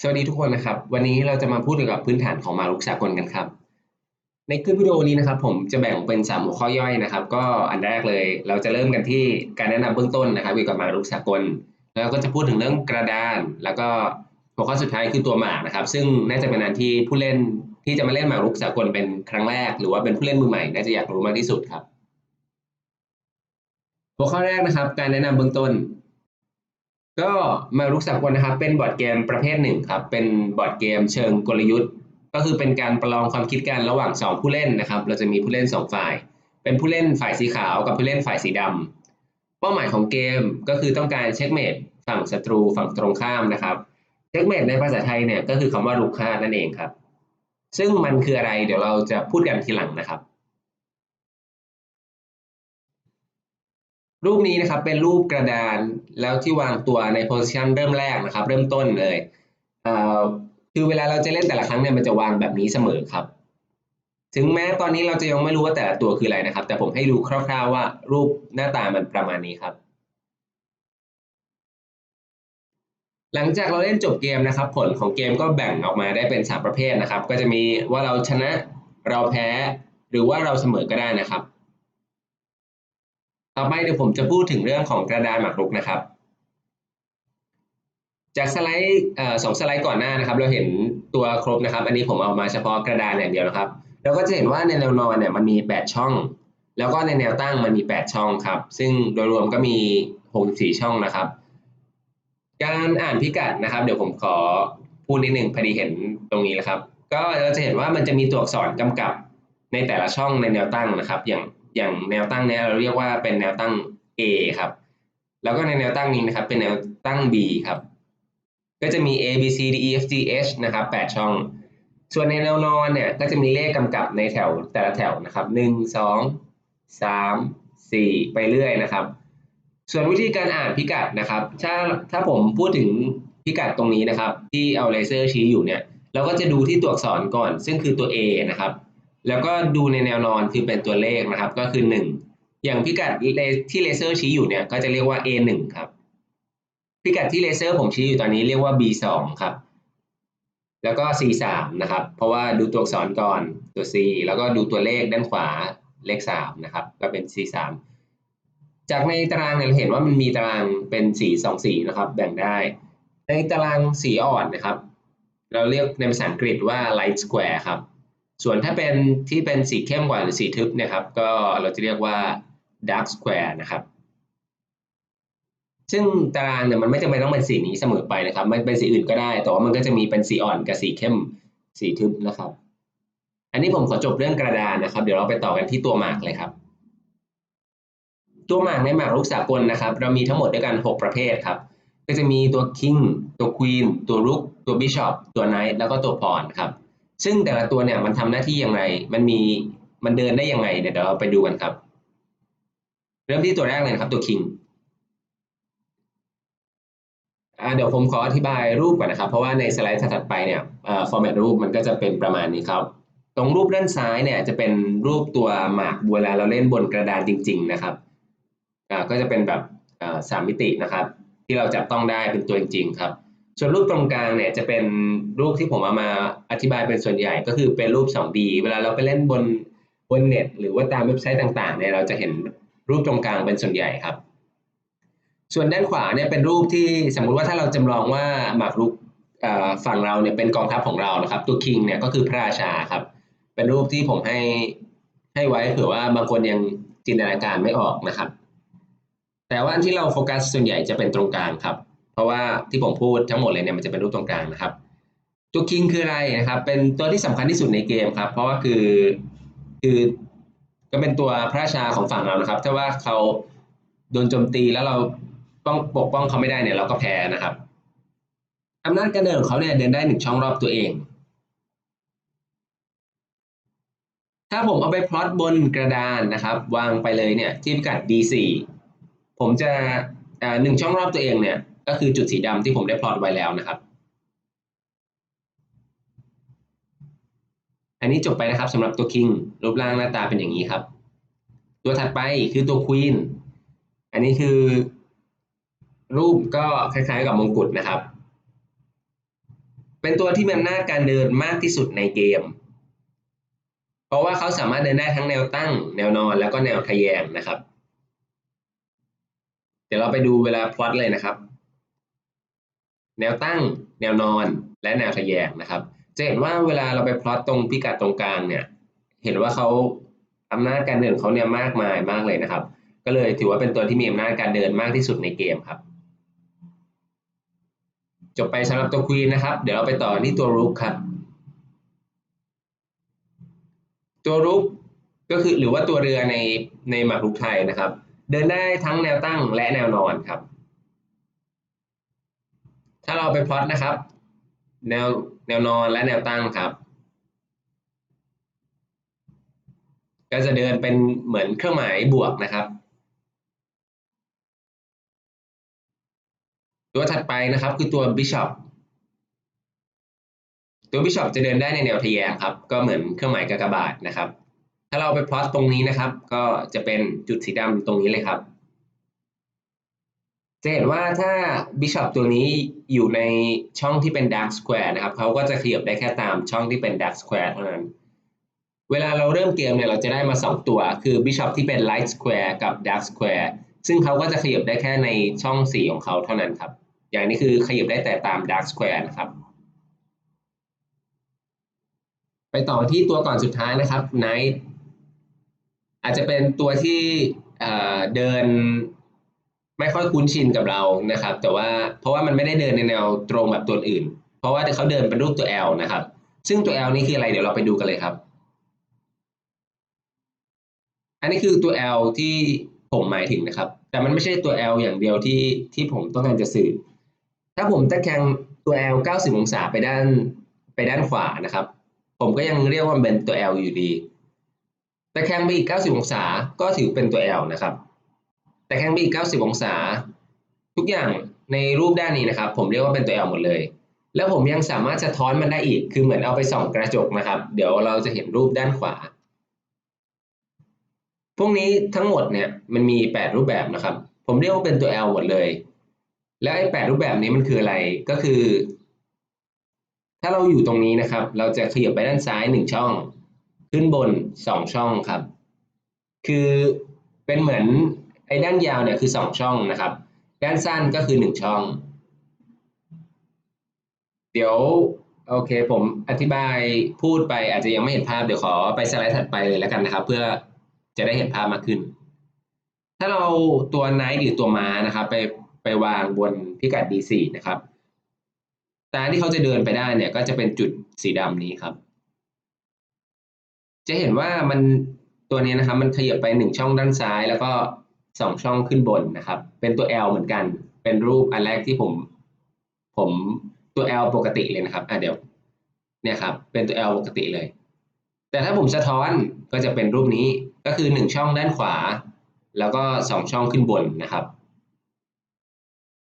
สวัสดีทุกคนนะครับ วันนี้เราจะมาพูดเกี่ยวกับพื้นฐานของมารุกสากลกันครับ ในคลิปวิดีโอนี้นะครับ ผมจะแบ่งเป็นสามหัวข้อย่อยนะครับ ก็อันแรกเลยเราจะเริ่มกันที่การแนะนำเบื้องต้นนะครับเกี่ยวกับมารุกสากล แล้วก็จะพูดถึงเรื่องกระดาน แล้วก็หัวข้อสุดท้ายคือตัวหมากนะครับ ซึ่งน่าจะเป็นอันที่ผู้เล่นที่จะมาเล่นมารุกสากลเป็นครั้งแรก หรือว่าเป็นผู้เล่นมือใหม่น่าจะอยากรู้มากที่สุดครับ หัวข้อแรกนะครับ การแนะนำเบื้องต้น ก็มารุกสากลนะครับ เป็นบอร์ดเกมประเภทหนึ่งครับ เป็นบอร์ดเกมเชิงกลยุทธ์ ก็คือเป็นการประลองความคิดกันระหว่าง 2 ผู้เล่นนะครับ เราจะมีผู้เล่น 2 ฝ่าย เป็นผู้เล่นฝ่ายสีขาวกับผู้เล่นฝ่ายสีดำเป้าหมายของเกมก็คือต้องการเช็คเมทฝั่งศัตรูฝั่งตรงข้ามนะครับเช็คเมทในภาษาไทยเนี่ยก็คือคำว่ารุกคาดนั่นเองครับ ซึ่งมันคืออะไรเดี๋ยวเราจะพูดกันทีหลังนะครับ รูปนี้นะครับเป็นรูปกระดานแล้วที่วางตัวในโพสิชันเริ่มแรกนะครับ เริ่มต้นเลยคือเวลาเราจะเล่นแต่ละครั้งเนี่ยมันจะวางแบบนี้เสมอครับ ถึงแม้ตอนนี้เราจะยังไม่รู้ว่าแต่ละตัวคืออะไรนะครับ แต่ผมให้ดูคร่าวๆว่ารูปหน้าตามันประมาณนี้ครับ หลังจากเราเล่นจบเกมนะครับ ผลของเกมก็แบ่งออกมาได้เป็น 3 ประเภทนะครับ ก็จะมีว่าเราชนะเราแพ้ หรือว่าเราเสมอก็ได้นะครับ ต่อไปเดี๋ยวผมจะพูดถึงเรื่องของกระดานหมากรุกนะครับ จากสไลด์สองสไลด์ก่อนหน้านะครับ เราเห็นตัวครบนะครับ อันนี้ผมเอามาเฉพาะกระดานอย่างเดียวนะครับ เราก็จะเห็นว่าในแนวนอนเนี่ยมันมี 8 ช่อง แล้วก็ในแนวตั้งมันมี 8 ช่องครับ ซึ่งโดยรวมก็มี 64 ช่องนะครับ การอ่านพิกัดนะครับ เดี๋ยวผมขอพูดนิดหนึ่งพอดีเห็นตรงนี้แล้วครับ ก็เราจะเห็นว่ามันจะมีตัวอักษรกำกับในแต่ละช่องในแนวตั้งนะครับ อย่าง อย่างแนวตั้งนี้เราเรียกว่าเป็นแนวตั้ง A ครับ แล้วก็ในแนวตั้งนี้นะครับเป็นแนวตั้ง B ครับ ก็จะมี A B C D E F G H นะครับ8ช่อง ส่วนในแนวนอนเนี่ยก็จะมีเลขกำกับในแถวแต่ละแถวนะครับ 1 2 3 4 ไปเรื่อยนะครับ ส่วนวิธีการอ่านพิกัดนะครับ ถ้าถ้าผมพูดถึงพิกัดตรงนี้นะครับ ที่เอาเลเซอร์ชี้อยู่เนี่ย เราก็จะดูที่ตัวอักษรก่อน ซึ่งคือตัว A นะครับ แล้วก็ดูในแนวนอนคือเป็นตัวเลขนะครับ ก็คือ 1 อย่างพิกัดที่เลเซอร์ชี้อยู่เนี่ยก็จะเรียกว่า A1 ครับ พิกัดที่เลเซอร์ผมชี้อยู่ตอนนี้เรียกว่า B2 ครับ แล้วก็ C3 นะครับ เพราะว่าดูตัวอักษรก่อนตัว C แล้วก็ดูตัวเลขด้านขวาเลข3นะครับ ก็เป็น C3 จากในตารางเนี่ยเราเห็นว่ามันมีตารางเป็นสีสองสีนะครับ แบ่งได้ ในตารางสีอ่อนนะครับ เราเรียกในภาษาอังกฤษว่า light square ครับ ส่วนถ้าเป็นที่เป็นสีเข้มกว่าหรือสีทึบนี่ยครับ ก็เราจะเรียกว่า dark square นะครับซึ่งตารางเนี่ยมันไม่จำเป็นต้องเป็นสีนี้เสมอไปนะครับ มันเป็นสีอื่นก็ได้ แต่ว่ามันก็จะมีเป็นสีอ่อนกับสีเข้ม สีทึบนะครับ อันนี้ผมขอจบเรื่องกระดานนะครับ เดี๋ยวเราไปต่อกันที่ตัวหมากเลยครับ ตัวหมากในหมากรุกสากลนะครับ เรามีทั้งหมดด้วยกัน 6 ประเภทครับ ก็จะมีตัว king ตัว queen ตัว rook ตัว bishop ตัว knight แล้วก็ตัว pawn ครับ ซึ่งแต่ละตัวเนี่ยมันทำหน้าที่อย่างไร มันมีมันเดินได้ยังไงเดี๋ยวเราไปดูกันครับ เริ่มที่ตัวแรกเลยครับตัว king เดี๋ยวผมขออธิบายรูปก่อนนะครับ เพราะว่าในสไลด์ถัดไปเนี่ยฟอร์แมตรูปมันก็จะเป็นประมาณนี้ครับ ตรงรูปด้านซ้ายเนี่ยจะเป็นรูปตัวหมากบัวลาเราเล่นบนกระดานจริง ๆ นะครับก็จะเป็นแบบสามมิตินะครับ ที่เราจับต้องได้เป็นตัวจริงๆครับ ส่วนรูปตรงกลางเนี่ยจะเป็นรูปที่ผมเอามาอธิบายเป็นส่วนใหญ่ก็คือเป็นรูป 2D เวลาเราไปเล่นบนบนเน็ต หรือว่าตามเว็บไซต์ต่างๆเนี่ยเราจะเห็นรูปตรงกลางเป็นส่วนใหญ่ครับ ส่วนด้านขวาเนี่ยเป็นรูปที่สมมุติว่าถ้าเราจำลองว่าหมากรุกฝั่งเราเนี่ยเป็นกองทัพของเรานะครับ ตัวคิงเนี่ยก็คือพระราชาครับ เป็นรูปที่ผมให้ให้ไว้เผื่อว่าบางคนยังจินตนาการไม่ออกนะครับ แต่ว่าที่เราโฟกัสส่วนใหญ่จะเป็นตรงกลางครับ เพราะว่าที่ผมพูดทั้งหมดเลยเนี่ยมันจะเป็นรูปตรงกลางนะครับ ตัวคิงคืออะไรนะครับ เป็นตัวที่สำคัญที่สุดในเกมครับ เพราะว่าคือคือก็เป็นตัวพระราชาของฝั่งเรานะครับ ถ้าว่าเขาโดนโจมตีแล้วเราป้องปกป้องเขาไม่ได้เนี่ยเราก็แพ้นะครับอำนาจการเดินของเขาเนี่ยเดินได้หนึ่งช่องรอบตัวเอง ถ้าผมเอาไปพลอตบนกระดานนะครับ วางไปเลยเนี่ยที่พิกัด D4 ผมจะหนึ่งช่องรอบตัวเองเนี่ย ก็คือจุดสีดำที่ผมได้พลอตไว้แล้วนะครับ อันนี้จบไปนะครับสำหรับตัว King รูปร่างหน้าตาเป็นอย่างนี้ครับ ตัวถัดไปคือตัว Queen อันนี้คือ รูปก็คล้ายๆกับมงกุฎนะครับ เป็นตัวที่มีอำนาจการเดินมากที่สุดในเกม เพราะว่าเขาสามารถเดินได้ทั้งแนวตั้ง แนวนอนแล้วก็แนวทะแยงนะครับ เดี๋ยวเราไปดูเวลาพลอตเลยนะครับ แนวตั้ง แนวนอน และแนวทะแยงนะครับ จะเห็นว่าเวลาเราไปพลอตตรงพิกัดตรงกลางเนี่ย เห็นว่าเขาอำนาจการเดินเขาเนี่ยมากมายมากเลยนะครับ ก็เลยถือว่าเป็นตัวที่มีอำนาจการเดินมากที่สุดในเกมครับ จบไปสำหรับตัวควีนนะครับ เดี๋ยวเราไปต่อที่ตัวรุกครับ ตัวรุกก็คือหรือว่าตัวเรือในในหมากรุกไทยนะครับ เดินได้ทั้งแนวตั้งและแนวนอนครับ ถ้าเราไปพลอตนะครับ แนวแนวนอนและแนวตั้งครับ ก็จะเดินเป็นเหมือนเครื่องหมายบวกนะครับ ตัวถัดไปนะครับคือตัว Bishop ตัว Bishop จะเดินได้ในแนวทะแยงครับ ก็เหมือนเครื่องหมายกากบาทนะครับ ถ้าเราไปพลอตตรงนี้นะครับ ก็จะเป็นจุดสีดำตรงนี้เลยครับ จะเห็นว่าถ้า Bishop ตัวนี้อยู่ในช่องที่เป็น Dark Square นะครับเขาก็จะขยับได้แค่ตามช่องที่เป็น Dark Square เท่านั้น เวลาเราเริ่มเกมเนี่ยเราจะได้มา 2 ตัว คือ Bishop ที่เป็น Light Square กับ Dark Square ซึ่งเขาก็จะขยับได้แค่ในช่องสีของเขาเท่านั้นครับ อย่างนี้คือขยับได้แต่ตาม Dark Square นะครับ ไปต่อที่ตัวก่อนสุดท้ายนะครับ Knight อาจจะเป็นตัวที่เดิน ไม่ค่อยคุ้นชินกับเรานะครับ แต่ว่าเพราะว่ามันไม่ได้เดินในแนวตรงแบบตัวอื่น เพราะว่าเขาเดินเป็นรูปตัว L นะครับ ซึ่งตัว L นี่คืออะไรเดี๋ยวเราไปดูกันเลยครับ อันนี้คือตัว L ที่ผมหมายถึงนะครับ แต่มันไม่ใช่ตัว L อย่างเดียวที่ที่ผมต้องการจะสื่อ ถ้าผมตะแคงตัว L 90 องศาไปด้านไปด้านขวานะครับ ผมก็ยังเรียกว่าเป็นตัว L อยู่ดีตะแคงไปอีก 90 องศาก็ถือเป็นตัว L นะครับ แตะแคงไปอีก 90 องศา ทุกอย่างในรูปด้านนี้นะครับ ผมเรียกว่าเป็นตัว L หมดเลย แล้วผมยังสามารถสะท้อนมันได้อีก คือเหมือนเอาไปส่องกระจกนะครับ เดี๋ยวเราจะเห็นรูปด้านขวา พวกนี้ทั้งหมดเนี่ยมันมี 8 รูปแบบนะครับ ผมเรียกว่าเป็นตัว L หมดเลย แล้วไอ้8รูปแบบนี้มันคืออะไร ก็คือ ถ้าเราอยู่ตรงนี้นะครับ เราจะขยับไปด้านซ้าย 1 ช่อง ขึ้นบน 2 ช่องครับ คือเป็นเหมือน อ้ด้านยาวเนี่ยคือ 2 ช่องนะครับ ด้านสั้นก็คือ 1 ช่อง เดี๋ยวโอเคผมอธิบายพูดไปอาจจะยังไม่เห็นภาพเดี๋ยวขอไปสไลด์ถัดไปเลยแล้วกันนะครับ เพื่อจะได้เห็นภาพมากขึ้น ถ้าเราตัวไนท์หรือตัวม้านะครับ ไปไปวางบนพิกัด D4 นะครับตาที่เขาจะเดินไปได้เนี่ยก็จะเป็นจุดสีดำนี้ครับ จะเห็นว่ามันตัวนี้นะครับ มันขยับไปหนึ่งช่องด้านซ้าย แล้วก็ สองช่องขึ้นบนนะครับ เป็นตัว L เหมือนกัน เป็นรูปอันแรกที่ผม ผมตัว L ปกติเลยนะครับอะเดี๋ยวเนี่ยครับ เป็นตัว L ปกติเลย แต่ถ้าผมสะท้อนก็จะเป็นรูปนี้ก็คือหนึ่งช่องด้านขวา แล้วก็สองช่องขึ้นบนนะครับ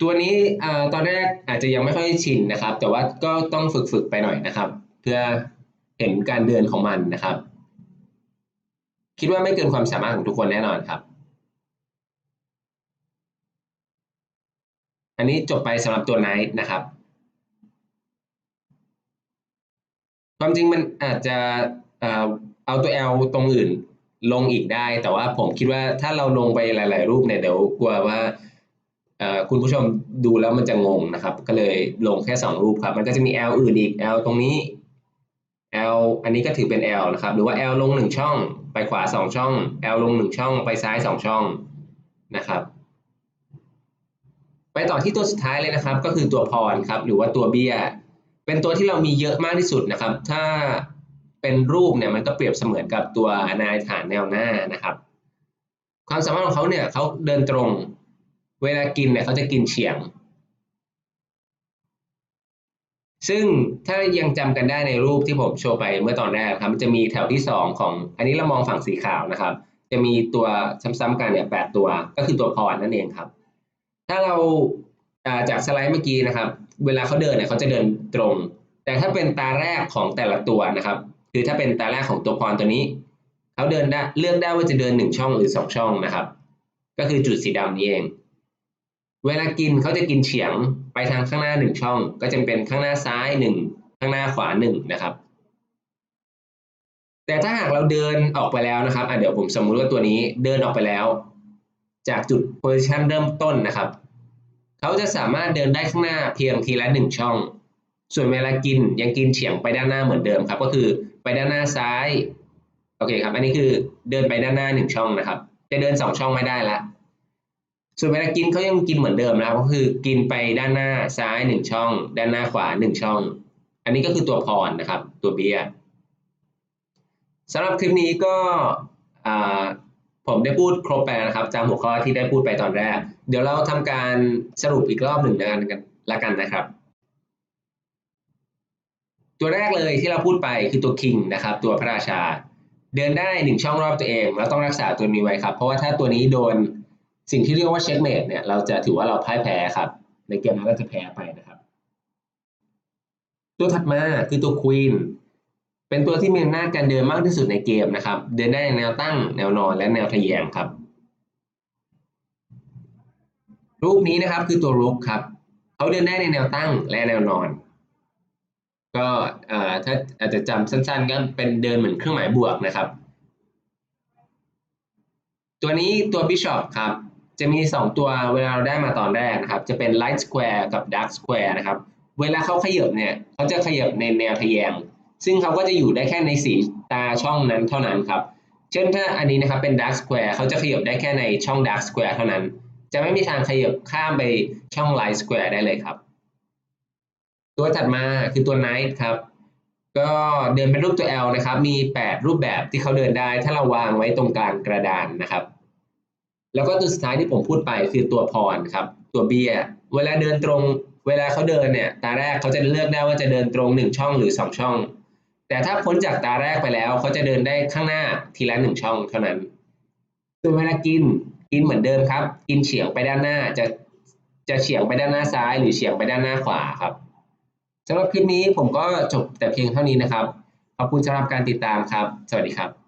ตัวนี้อตอนแรกอาจจะยังไม่ค่อยชินนะครับ แต่ว่าก็ต้องฝึกฝึกไปหน่อยนะครับ เพื่อเห็นการเดินของมันนะครับ คิดว่าไม่เกินความสามารถของทุกคนแน่นอนครับ อันนี้จบไปสำหรับตัวไนท์นะครับ ความจริงมันอาจจะเอาตัว L ตรงอื่นลงอีกได้ แต่ว่าผมคิดว่าถ้าเราลงไปหลาย ๆ รูปเนี่ยเดี๋ยวกลัวว่าคุณผู้ชมดูแล้วมันจะงงนะครับ ก็เลยลงแค่ 2 รูปครับ มันก็จะมี L อื่นอีก L ตรงนี้ L อันนี้ก็ถือเป็น L นะครับ หรือว่า L ลง 1 ช่อง ไปขวา 2 ช่อง L ลง 1 ช่อง ไปซ้าย 2 ช่องนะครับ ไปต่อที่ตัวสุดท้ายเลยนะครับ ก็คือตัวพรครับ หรือว่าตัวเบี้ย เป็นตัวที่เรามีเยอะมากที่สุดนะครับ ถ้าเป็นรูปเนี่ยมันก็เปรียบเสมือนกับตัวนายฐานแนวหน้านะครับ ความสามารถของเขาเนี่ยเขาเดินตรง เวลากินเนี่ยเขาจะกินเฉียง ซึ่งถ้ายังจำกันได้ในรูปที่ผมโชว์ไปเมื่อตอนแรกครับมันจะมีแถวที่ 2 ของ อันนี้เรามองฝั่งสีขาวนะครับ จะมีตัวซ้ำๆกันเนี่ยแตัวก็คือตัวพรนั่นเองครับ ถ้าเราจากสไลด์เมื่อกี้นะครับ เวลาเขาเดินเนี่ยเขาจะเดินตรง แต่ถ้าเป็นตาแรกของแต่ละตัวนะครับ คือถ้าเป็นตาแรกของตัวพรตัวนี้เขาเดินได้เลือกได้ว่าจะเดินหนึ่งช่องหรือสองช่องนะครับ ก็คือจุดสีดำนี้เอง เวลากินเขาจะกินเฉียงไปทางข้างหน้าหนึ่งช่อง ก็จะเป็นข้างหน้าซ้ายหนึ่งข้างหน้าขวาหนึ่งนะครับ แต่ถ้าหากเราเดินออกไปแล้วนะครับอะเดี๋ยวผมสมมุติว่าตัวนี้เดินออกไปแล้ว จากจุด position เริ่มต้นนะครับ เขาจะสามารถเดินได้ข้างหน้าเพียงทีละหนึ่งช่อง ส่วนเวลากินยังกินเฉียงไปด้านหน้าเหมือนเดิมครับ ก็คือไปด้านหน้าซ้าย โอเคครับ อันนี้คือเดินไปด้านหน้าหนึ่งช่องนะครับ จะเดินสองช่องไม่ได้ละ ส่วนเวลากินเขายังกินเหมือนเดิมนะครับ ก็คือกินไปด้านหน้าซ้ายหนึ่งช่อง ด้านหน้าขวาหนึ่งช่อง อันนี้ก็คือตัวพรนะครับ ตัวเบียร์สำหรับคลิปนี้ก็อ่า ผมได้พูดครบไปนะครับตามหัวข้อที่ได้พูดไปตอนแรก เดี๋ยวเราทำการสรุปอีกรอบหนึ่งแล้วกันละกันนะครับ ตัวแรกเลยที่เราพูดไปคือตัว king นะครับ ตัวพระราชา เดินได้หนึ่งช่องรอบตัวเองเราต้องรักษาตัวนี้ไว้ครับ เพราะว่าถ้าตัวนี้โดนสิ่งที่เรียกว่าเช็คเมดเนี่ยเราจะถือว่าเราพ่ายแพ้ครับ ในเกมนั้นเราจะแพ้ไปนะครับ ตัวถัดมาคือตัว queen เป็นตัวที่มีอำนาจการเดินมากที่สุดในเกมนะครับ เดินได้ในแนวตั้งแนวนอนและแนวทะแยงครับรูปนี้นะครับคือตัวรุกครับเขาเดินได้ในแนวตั้งและแนวนอน ก็ถ้าอาจจะจำสั้นๆก็เป็นเดินเหมือนเครื่องหมายบวกนะครับ ตัวนี้ตัว Bishop ครับจะมี 2 ตัวเวลาเราได้มาตอนแรกนะครับ จะเป็น Light Square กับ Dark Square นะครับ เวลาเขาขยับเนี่ยเขาจะขยับในแนวทะแยง ซึ่งเขาก็จะอยู่ได้แค่ในสีตาช่องนั้นเท่านั้นครับ เช่นถ้าอันนี้นะครับเป็น Dark Square เขาจะขยับได้แค่ในช่อง Dark Square เท่านั้น จะไม่มีทางขยับข้ามไปช่อง Light Square ได้เลยครับ ตัวถัดมาคือตัว Knight ครับ ก็เดินเป็นรูปตัว L นะครับ มี 8 รูปแบบที่เขาเดินได้ ถ้าเราวางไว้ตรงกลางกระดานนะครับ แล้วก็ตัวสุดท้ายที่ผมพูดไปคือตัวพรครับ ตัวเบียเวลาเดินตรง เวลาเขาเดินเนี่ย ตาแรกเขาจะเลือกได้ว่าจะเดินตรง 1 ช่องหรือ 2 ช่อง แต่ถ้าพ้นจากตาแรกไปแล้วเขาจะเดินได้ข้างหน้าทีละหนึ่งช่องเท่านั้นส่วนเวลากินกินเหมือนเดิมครับ กินเฉียงไปด้านหน้าจะจะเฉียงไปด้านหน้าซ้าย หรือเฉียงไปด้านหน้าขวาครับสำหรับคลิปนี้ผมก็จบแต่เพียงเท่านี้นะครับ ขอบคุณสำหรับการติดตามครับ สวัสดีครับ